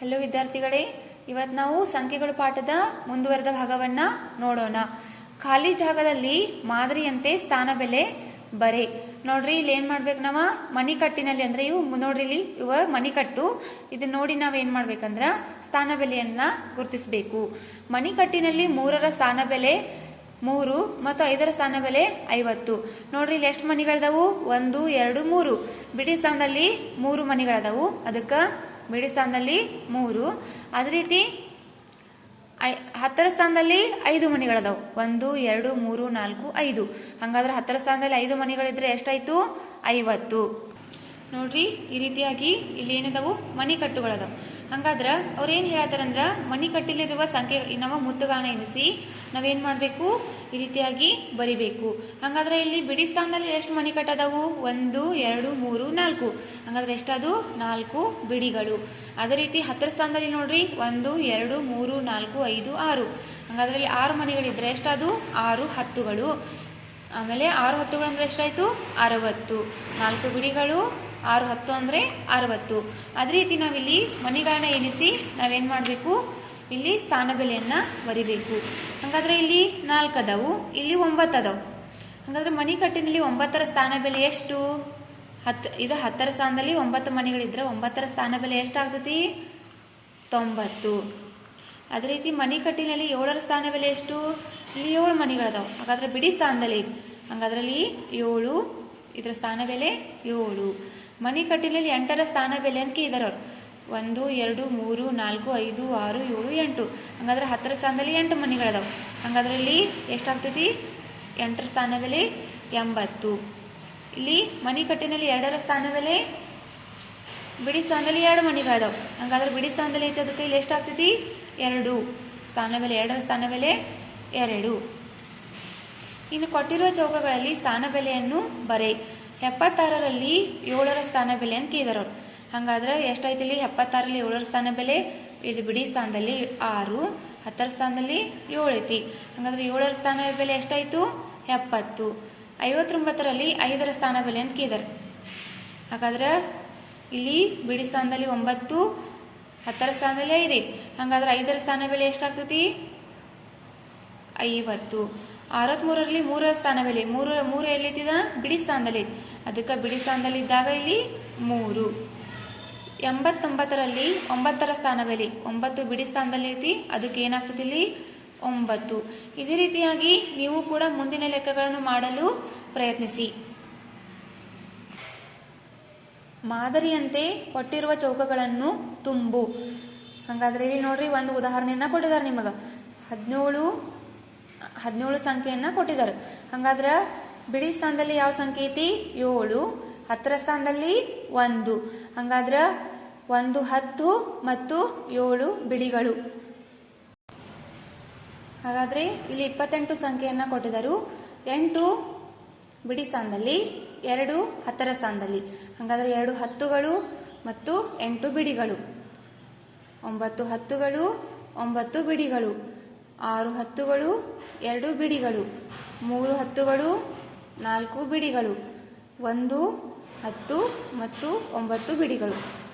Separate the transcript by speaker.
Speaker 1: Hello ವಿದ್ಯಾರ್ಥಿಗಳೇ. ಇವತ್ತು ನಾವು ಸಂಖ್ಯೆಗಳು ಪಾಠದ ಮುಂದುವರೆದ ಭಾಗವನ್ನ ನೋಡೋಣ. ಖಾಲಿ ಜಾಗದಲ್ಲಿ ಮಾದರಿಯಂತೆ ಸ್ಥಾನ ಬೆಲೆ ಬರೆ. ನೋಡ್ರಿ, ಇಲ್ಲಿ ಏನ್ ಮಾಡ್ಬೇಕು ನಾವ? ಮಣಿಕಟ್ಟಿನಲ್ಲಿ ಅಂದ್ರೆ ಇವು ನೋಡ್ರಿ, ಇಲ್ಲಿ ಇವ ಮಣಿಕಟ್ಟು. ಇದನ್ನ ನೋಡಿ ನಾವು ಏನು ಮಾಡ್ಬೇಕಂದ್ರೆ ಸ್ಥಾನ ಬೆಲೆಯನ್ನು ಗುರುತಿಸಬೇಕು. ಮಣಿಕಟ್ಟಿನಲ್ಲಿ ಮೂರರ ಸ್ಥಾನ ಬೆಲೆ ಮೂರು ಮತ್ತು ಐದರ ಸ್ಥಾನ ಬೆಲೆ ಐವತ್ತು. ನೋಡ್ರಿ, ಇಲ್ಲಿ ಎಷ್ಟು ಮನಿಗಳದಾವು ಒಂದು, ಎರಡು, ಮೂರು. ಬಿಡಿ ಸ್ಥಾನದಲ್ಲಿ ಮೂರು ಮನಿಗಳದಾವು ಅದಕ್ಕೆ ಬಿಡಿ ಸ್ಥಾನದಲ್ಲಿ ಮೂರು. ಅದೇ ರೀತಿ, ಐ, ಹತ್ತರ ಸ್ಥಾನದಲ್ಲಿ ಐದು ಮನೆಗಳದಾವು ಒಂದು, ಎರಡು, ಮೂರು, ನಾಲ್ಕು, ಐದು. ಹಂಗಾದ್ರೆ ಹತ್ತರ ಸ್ಥಾನದಲ್ಲಿ ಐದು ಮನೆಗಳಿದ್ರೆ ಎಷ್ಟಾಯಿತು? ಐವತ್ತು. ನೋಡ್ರಿ, ಈ ರೀತಿಯಾಗಿ ಇಲ್ಲಿ ಏನಿದಾವು? ಮಣಿಕಟ್ಟುಗಳದಾವು ಹಂಗಾದ್ರ ಅವ್ರು ಏನು ಹೇಳತ್ತಾರಂದ್ರ ಮಣಿಕಟ್ಟಿಲಿರುವ ಸಂಖ್ಯೆ ನಮ್ಮ ಮುತ್ತುಗಳನ್ನ ಎನಿಸಿ ನಾವೇನ್ ಮಾಡಬೇಕು? ಈ ರೀತಿಯಾಗಿ ಬರಿಬೇಕು. ಹಾಗಾದ್ರೆ ಇಲ್ಲಿ ಬಿಡಿ ಸ್ಥಾನದಲ್ಲಿ ಎಷ್ಟು ಮಣಿಕಟ್ಟದಾವು ಒಂದು, ಎರಡು, ಮೂರು, ನಾಲ್ಕು. ಹಂಗಾದ್ರೆ ಎಷ್ಟದು? ನಾಲ್ಕು ಬಿಡಿಗಳು. ಅದೇ ರೀತಿ ಹತ್ತರ ಸ್ಥಾನದಲ್ಲಿ ನೋಡ್ರಿ, ಒಂದು, ಎರಡು, ಮೂರು, ನಾಲ್ಕು, ಐದು, ಆರು. ಹಂಗಾದ್ರೆ ಇಲ್ಲಿ ಆರು ಮನೆಗಳಿದ್ರೆ ಎಷ್ಟದು? ಆರು ಹತ್ತುಗಳು. ಆಮೇಲೆ ಆರು ಹತ್ತುಗಳಂದ್ರೆ ಎಷ್ಟಾಯ್ತು? ಅರವತ್ತು. ನಾಲ್ಕು ಬಿಡಿಗಳು ಆರು ಹತ್ತು ಅಂದರೆ ಅರವತ್ತು. ಅದೇ ರೀತಿ ನಾವಿಲ್ಲಿ ಮಣಿಗಳನ್ನ ಎಣಿಸಿ ನಾವೇನು ಮಾಡಬೇಕು? ಇಲ್ಲಿ ಸ್ಥಾನ ಬೆಲೆಯನ್ನು ಬರಿಬೇಕು. ಹಾಗಾದರೆ ಇಲ್ಲಿ ನಾಲ್ಕು ಅದಾವು, ಇಲ್ಲಿ ಒಂಬತ್ತು ಅದಾವು. ಹಾಗಾದ್ರೆ ಮಣಿ ಕಟ್ಟಿನಲ್ಲಿ ಒಂಬತ್ತರ ಸ್ಥಾನ ಬೆಲೆ ಎಷ್ಟು? ಹತ್ತು ಇದು ಹತ್ತರ ಸ್ಥಾನದಲ್ಲಿ ಒಂಬತ್ತು ಮನೆಗಳಿದ್ರೆ ಒಂಬತ್ತರ ಸ್ಥಾನ ಬೆಲೆ ಎಷ್ಟಾಗ್ತತಿ? ತೊಂಬತ್ತು. ಅದೇ ರೀತಿ ಮಣಿ ಕಟ್ಟಿನಲ್ಲಿ ಏಳರ ಸ್ಥಾನ ಬೆಲೆ ಎಷ್ಟು? ಇಲ್ಲಿ ಏಳು ಮಣಿಗಳದಾವು. ಹಾಗಾದ್ರೆ ಬಿಡಿ ಸ್ಥಾನದಲ್ಲಿ. ಹಂಗಾದ್ರಲ್ಲಿ ಏಳು ಇದರ ಸ್ಥಾನ ಬೆಲೆ ಏಳು. ಮನೆ ಕಟ್ಟಿನಲ್ಲಿ ಎಂಟರ ಸ್ಥಾನ ಬೆಲೆ ಅಂತ ಇದ್ದಾರೆ ಅವ್ರು. ಒಂದು, ಎರಡು, ಮೂರು, ನಾಲ್ಕು, ಐದು, ಆರು, ಏಳು, ಎಂಟು. ಹಂಗಾದ್ರೆ ಹತ್ತರ ಸ್ಥಾನದಲ್ಲಿ ಎಂಟು ಮನೆಗಳಿದಾವೆ ಹಂಗಾದ್ರೆ ಇಲ್ಲಿ ಎಷ್ಟಾಗ್ತೈತಿ? ಎಂಟರ ಸ್ಥಾನ ಬೆಲೆ ಎಂಬತ್ತು. ಇಲ್ಲಿ ಮನೆ ಕಟ್ಟಿನಲ್ಲಿ ಎರಡರ ಸ್ಥಾನ ಬೆಲೆ ಬಿಡಿ ಸ್ಥಾನದಲ್ಲಿ ಎರಡು ಮಣಿಗಳದಾವು. ಹಂಗಾದ್ರೆ ಬಿಡಿ ಸ್ಥಾನದಲ್ಲಿ ಐತೆ ಅದಕ್ಕೆ ಇಲ್ಲಿ ಎಷ್ಟಾಗ್ತೈತಿ? ಎರಡು. ಸ್ಥಾನ ಬೆಲೆ ಎರಡರ ಸ್ಥಾನ ಬೆಲೆ ಎರಡು. ಇನ್ನು ಕೊಟ್ಟಿರುವ ಚೌಕಗಳಲ್ಲಿ ಸ್ಥಾನ ಬೆಲೆಯನ್ನು ಬರೆ. ಎಪ್ಪತ್ತಾರರಲ್ಲಿ ಏಳರ ಸ್ಥಾನ ಬೆಲೆ ಅಂತ ಕೇಳಿದಾರವ್ರು ಹಾಗಾದ್ರೆ ಹಂಗಾದ್ರೆ ಎಷ್ಟಾಯ್ತು ಇಲ್ಲಿ? ಎಪ್ಪತ್ತಾರಲ್ಲಿ ಏಳರ ಸ್ಥಾನ ಬೆಲೆ, ಇದು ಬಿಡಿ ಸ್ಥಾನದಲ್ಲಿ ಆರು, ಹತ್ತರ ಸ್ಥಾನದಲ್ಲಿ ಏಳು ಐತಿ. ಹಾಗಾದ್ರೆ ಏಳರ ಸ್ಥಾನ ಬೆಲೆ ಎಷ್ಟಾಯ್ತು? ಎಪ್ಪತ್ತು. ಐವತ್ತೊಂಬತ್ತರಲ್ಲಿ ಐದರ ಸ್ಥಾನ ಬೆಲೆ ಅಂತ ಕೇಳಿದಾರೆ. ಹಾಗಾದ್ರೆ ಇಲ್ಲಿ ಬಿಡಿ ಸ್ಥಾನದಲ್ಲಿ ಒಂಬತ್ತು, ಹತ್ತರ ಸ್ಥಾನದಲ್ಲಿ ಐದು ಹಾಗಾದ್ರೆ ಐದರ ಸ್ಥಾನ ಬೆಲೆ ಎಷ್ಟಾಗ್ತತಿ? ಐವತ್ತು. ಅರವತ್ಮೂರರಲ್ಲಿ ಮೂರರ ಮೂರ ಸ್ಥಾನದಲ್ಲಿ, ಮೂರು ಮೂರು ಎಲ್ಲಿದ್ದ ಬಿಡಿ ಸ್ಥಾನದಲ್ಲಿ ಅದಕ್ಕೆ ಬಿಡಿ ಸ್ಥಾನದಲ್ಲಿ ಇದ್ದಾಗ ಇಲ್ಲಿ ಮೂರು. ಎಂಬತ್ತೊಂಬತ್ತರಲ್ಲಿ ಒಂಬತ್ತರ ಸ್ಥಾನ ಬೆಲೆ ಒಂಬತ್ತು ಬಿಡಿ ಸ್ಥಾನದಲ್ಲಿ ಐತಿ, ಅದಕ್ಕೆ ಏನಾಗ್ತದೆ ಇಲ್ಲಿ? ಒಂಬತ್ತು. ಇದೇ ರೀತಿಯಾಗಿ ನೀವು ಕೂಡ ಮುಂದಿನ ಲೆಕ್ಕಗಳನ್ನು ಮಾಡಲು ಪ್ರಯತ್ನಿಸಿ. ಮಾದರಿಯಂತೆ ಕೊಟ್ಟಿರುವ ಚೌಕಗಳನ್ನು ತುಂಬು. ಹಾಗಾದ್ರೆ ಇಲ್ಲಿ ನೋಡ್ರಿ, ಒಂದು ಉದಾಹರಣೆಯನ್ನ ಕೊಟ್ಟಿದ್ದಾರೆ ನಿಮಗೆ. ಹದಿನೇಳು ಹದಿನೇಳು ಸಂಖ್ಯೆಯನ್ನ ಕೊಟ್ಟಿದ್ದಾರೆ. ಹಾಗಾದ್ರೆ ಬಿಡಿ ಸ್ಥಾನದಲ್ಲಿ ಯಾವ ಸಂಖ್ಯೆ ಐತಿ? ಏಳು. ಹತ್ತರ ಸ್ಥಾನದಲ್ಲಿ ಒಂದು. ಹಾಗಾದ್ರೆ ಒಂದು ಹತ್ತು ಮತ್ತು ಏಳು ಬಿಡಿಗಳು. ಹಾಗಾದ್ರೆ ಇಲ್ಲಿ ಇಪ್ಪತ್ತೆಂಟು ಸಂಖ್ಯೆಯನ್ನ ಕೊಟ್ಟಿದ್ದರು. ಎಂಟು ಬಿಡಿ ಸ್ಥಾನದಲ್ಲಿ, ಎರಡು ಹತ್ತರ ಸ್ಥಾನದಲ್ಲಿ. ಹಾಗಾದ್ರೆ ಎರಡು ಹತ್ತುಗಳು ಮತ್ತು ಎಂಟು ಬಿಡಿಗಳು. ಒಂಬತ್ತು ಹತ್ತುಗಳು, ಒಂಬತ್ತು ಬಿಡಿಗಳು. ಆರು ಹತ್ತುಗಳು ಎರಡು ಬಿಡಿಗಳು. ಮೂರು ಹತ್ತುಗಳು ನಾಲ್ಕು ಬಿಡಿಗಳು. ಒಂದು ಹತ್ತು ಮತ್ತು ಒಂಬತ್ತು ಬಿಡಿಗಳು.